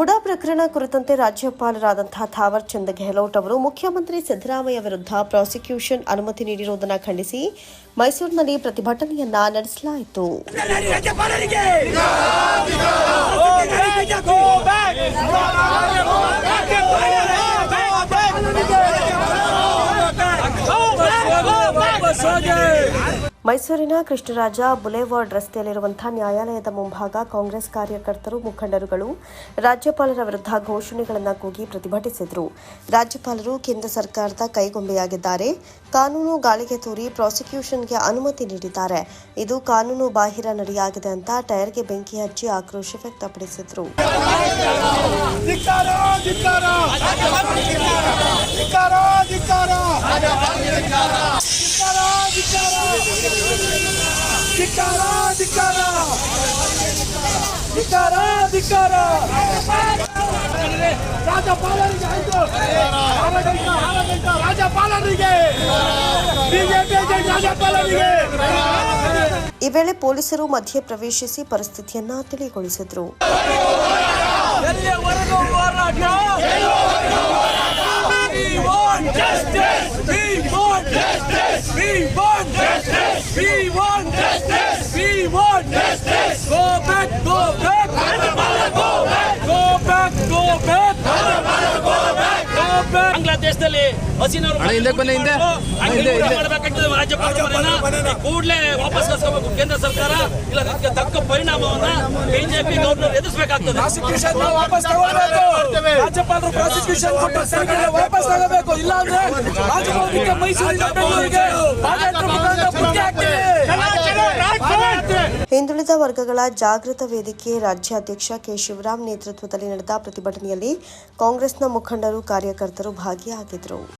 ಮುಡಾ ಪ್ರಕರಣ ಕುರಿತಂತೆ ರಾಜ್ಯಪಾಲರಾದಂತಹ ಥಾವರ್ ಚಂದ್ ಗೆಹ್ಲೋಟ್ ಅವರು ಮುಖ್ಯಮಂತ್ರಿ ಸಿದ್ದರಾಮಯ್ಯ ವಿರುದ್ಧ ಪ್ರಾಸಿಕ್ಯೂಷನ್ ಅನುಮತಿ ನೀಡಿರುವುದನ್ನು ಖಂಡಿಸಿ ಮೈಸೂರಿನಲ್ಲಿ ಪ್ರತಿಭಟನೆಯನ್ನ ನಡೆಸಲಾಯಿತು! ಮೈಸೂರಿನ ಕೃಷ್ಣರಾಜ ಬುಲೆವಾರ್ಡ್ ರಸ್ತೆಯಲ್ಲಿರುವಂತಹ ನ್ಯಾಯಾಲಯದ ಮುಂಭಾಗ ಕಾಂಗ್ರೆಸ್ ಕಾರ್ಯಕರ್ತರು ಮುಖಂಡರುಗಳು ರಾಜ್ಯಪಾಲರ ವಿರುದ್ಧ ಘೋಷಣೆಗಳನ್ನು ಕೂಗಿ ಪ್ರತಿಭಟಿಸಿದರು ರಾಜ್ಯಪಾಲರು ಕೇಂದ್ರ ಸರ್ಕಾರದ ಕೈಗೊಂಬೆಯಾಗಿದ್ದಾರೆ ಕಾನೂನು ಗಾಳಿಗೆ ತೂರಿ ಪ್ರಾಸಿಕ್ಯೂಷನ್ಗೆ ಅನುಮತಿ ನೀಡಿದ್ದಾರೆ ಇದು ಕಾನೂನು ಬಾಹಿರ ನಡೆಯಾಗಿದೆ ಅಂತ ಟೈರ್ಗೆ ಬೆಂಕಿ ಹಚ್ಚಿ ಆಕ್ರೋಶ ವ್ಯಕ್ತಪಡಿಸಿದರು ಧಿಕ್ಕಾರ ಧಿಕಾರ ಈ ವೇಳೆ ಪೊಲೀಸರು ಮಧ್ಯೆ ಪ್ರವೇಶಿಸಿ ಪರಿಸ್ಥಿತಿಯನ್ನ ತಿಳಿಗೊಳಿಸಿದ್ರು. ಬಾಂಗ್ಲಾದೇಶದಲ್ಲಿ ಹಸೀನ್ ಅವರು ರಾಜ್ಯಪಾಲರನ್ನ ಕೂಡಲೇ ವಾಪಸ್ ಕಳಿಸ್ಕೋಬೇಕು ಕೇಂದ್ರ ಸರ್ಕಾರ. ಇಲ್ಲ ಅದಕ್ಕೆ ತಕ್ಕ ಪರಿಣಾಮವನ್ನ ಬಿಜೆಪಿ ಗೌರ್ನರ್ ಎದುರಿಸಬೇಕಾಗ್ತದೆ. ರಾಜ್ಯಪಾಲರು ಪ್ರಾಸಿಕ್ಯೂಷನ್ ಕೊಟ್ಟು ವಾಪಸ್ ಆಗಬೇಕು ಇಲ್ಲ ಅಂದ್ರೆ ಮೈಸೂರಿನ ಬೆಂಗಳೂರಿಗೆ ಹಿಂದುಳಿದ ವರ್ಗಗಳ ಜಾಗೃತ ವೇದಿಕೆ ರಾಜ್ಯಾಧ್ಯಕ್ಷ ಕೆ. ಶಿವರಾಮ್ ನೇತೃತ್ವದಲ್ಲಿ ನಡೆದ ಪ್ರತಿಭಟನೆಯಲ್ಲಿ ಕಾಂಗ್ರೆಸ್ನ ಮುಖಂಡರು ಕಾರ್ಯಕರ್ತರು ಭಾಗಿಯಾಗಿದ್ದರು.